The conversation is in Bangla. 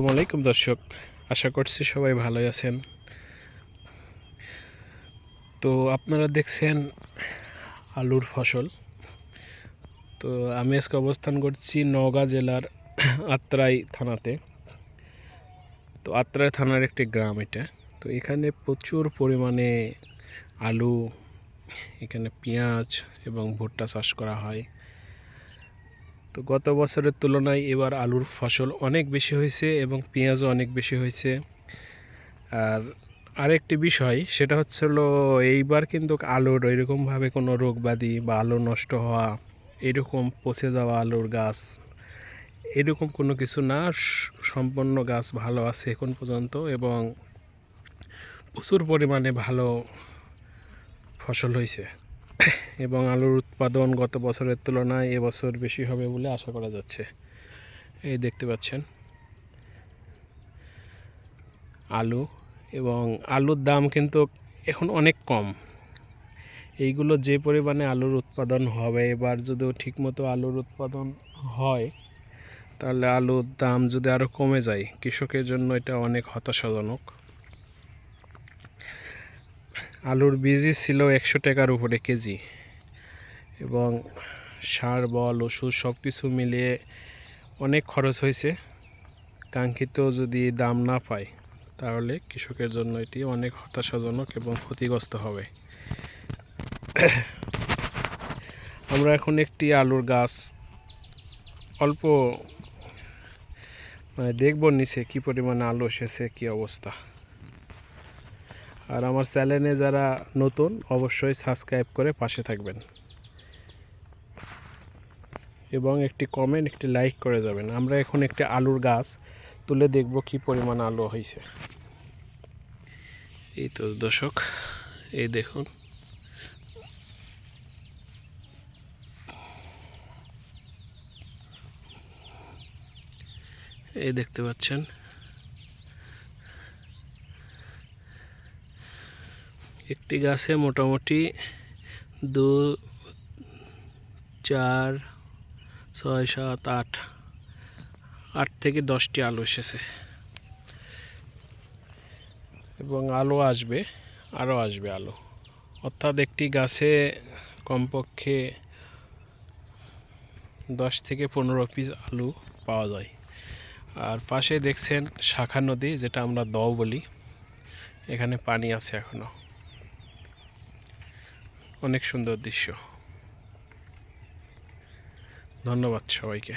আসসালামু আলাইকুম দর্শক, আশা করছি সবাই ভালোই আছেন। তো আপনারা দেখছেন আলুর ফসল। তো আমি আজকে অবস্থান করছি নওগাঁ জেলার আত্রাই থানাতে। তো আত্রাই থানার একটি গ্রাম এটা। তো এখানে প্রচুর পরিমাণে আলু, এখানে পেঁয়াজ এবং ভুট্টা চাষ করা হয়। তো গত বছরের তুলনায় এবার আলুর ফসল অনেক বেশি হয়েছে এবং পেঁয়াজও অনেক বেশি হয়েছে। আর আরেকটি বিষয়, সেটা হচ্ছে হলো এইবার কিন্তু আলুর এরকমভাবে কোনো রোগ ব্যাধি বা আলু নষ্ট হওয়া, এরকম পচে যাওয়া আলুর গাছ, এরকম কোনো কিছু না। সম্পন্ন গাছ ভালো আছে এখন পর্যন্ত এবং প্রচুর পরিমাণে ভালো ফসল হয়েছে। এবং আলুর উৎপাদন গত বছরের তুলনায় এবছর বেশি হবে বলে আশা করা যাচ্ছে। এই দেখতে পাচ্ছেন। আলু এবং আলুর দাম কিন্তু এখন অনেক কম। এইগুলো যে পরিমাণে আলুর উৎপাদন হবে, এবার যদি ঠিকমতো আলুর উৎপাদন হয়, তাহলে আলুর দাম যদি আরও কমে যায়, কৃষকের জন্য এটা অনেক হতাশাজনক। আলুর বীজই ছিল একশো টাকার উপরে কেজি এবং সার, বল, ওষুধ সব কিছু মিলিয়ে অনেক খরচ হয়েছে। কাঙ্ক্ষিত যদি দাম না পায়, তাহলে কৃষকের জন্য এটি অনেক হতাশাজনক এবং ক্ষতিগ্রস্ত হবে। আমরা এখন একটি আলুর গাছ অল্প মানে দেখব নিচে কী পরিমাণে আলু এসেছে, কী অবস্থা। আর আমার চ্যানেলে যারা নতুন, অবশ্যই সাবস্ক্রাইব করে পাশে থাকবেন। এবং একটি কমেন্ট একটি লাইক করে যাবেন। আমরা এখন একটি আলুর গাছ তুলে দেখব কি পরিমাণ আলু হয়েছে। এই তো দর্শক, এই দেখুন। এই দেখতে পাচ্ছেন। একটি গাছে মোটামুটি দু, চার, ছয়, সাত, আট আট থেকে দশটি আলু এসেছে। এবং আলু আসবে, আরও আসবে আলু। অর্থাৎ একটি গাছে কমপক্ষে দশ থেকে পনেরো পিস আলু পাওয়া যায়। আর পাশে দেখছেন শাখা নদী, যেটা আমরা দও বলি। এখানে পানি আছে এখনও। অনেক সুন্দর দৃশ্য। ধন্যবাদ সবাইকে।